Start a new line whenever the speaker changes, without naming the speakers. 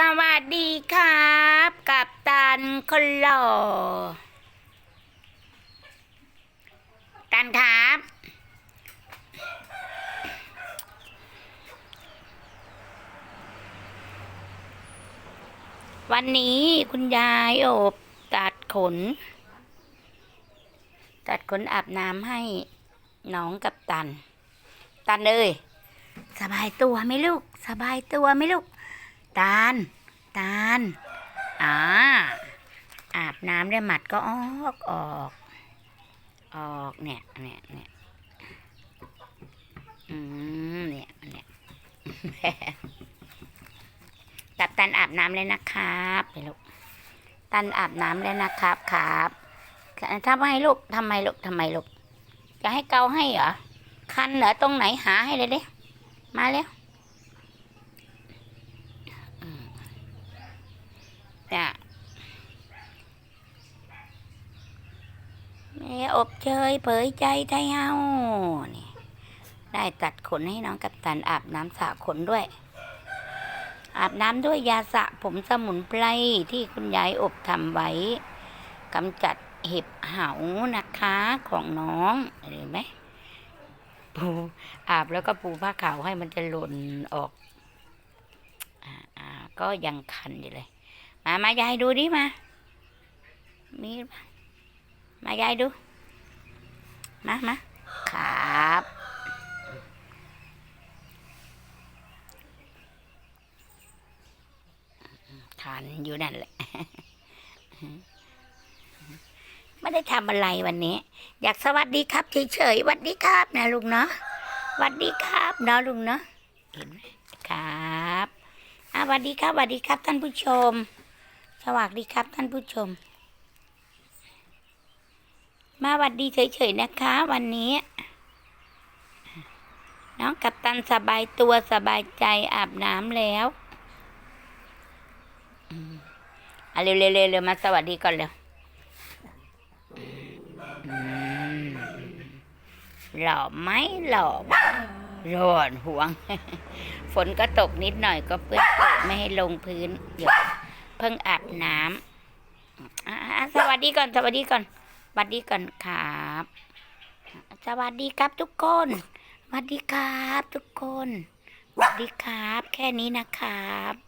สวัสดีครับ กับตันคนหล่อ ตันครับ วันนี้คุณยายโอบตัดขน ตัดขนอาบน้ำให้น้องกับตัน ตันเอ้ยสบายตัวไหมลูก สบายตัวไหมลูก ตาล ตาล อ่า อาบน้ำได้หมัดก็ออกออก ออกเนี่ยเนี่ยเนี่ยอืมเนี่ยเนี่ยกับตันอาบน้ำเลยนะครับไปลูก ตันอาบน้ำเลยนะครับครับทำไมลูกทำไมลูกทำไมลูก จะให้เกาให้เหรอ คันเหรอตรงไหนหาให้เลยเด้ มาเร็ว เนี่ยแม่อบเชยเผยใจไทยเฮานี่ได้ตัดขนให้น้องกัปตันอาบน้ำสระขนด้วย อาบน้ำด้วยยาสระผมสมุนไพรที่คุณยายอบทำไว้กำจัดเห็บเหานะคะของน้องเห็นไหมปูอาบแล้วก็ปูผ้าขาวให้มันจะหล่นออก อ่าก็ยังคันอยู่เลย มามายายดูดิมา มีปะมายายดู มามาครับ ขันอยู่นั่นแหละ ไม่ได้ทำอะไรวันนี้ อยากสวัสดีครับเฉยๆสวัสดีครับนะลุงเนาะสวัสดีครับเนาะลุงเนาะเห็นไหมครับอะสวัสดีครับสวัสดีครับท่านผู้ชม สวัสดีครับท่านผู้ชม มาหวัดดีเฉยๆนะคะ วันนี้ น้องกัปตันสบายตัวสบายใจอาบน้ำแล้วอะเร็วๆเร็วๆมาสวัสดีก่อนเร็วหล่อไหมหล่อร้อนห่วง ฝนก็ตกนิดหน่อยก็เปื้อนเปื้อนไม่ให้ลงพื้นเดี๋ยว เพิ่งอาบน้ำสวัสดีก่อน สวัสดีก่อนสวัสดีก่อนครับ สวัสดีครับทุกคนสวัสดีครับทุกคนสวัสดีครับ แค่นี้นะครับ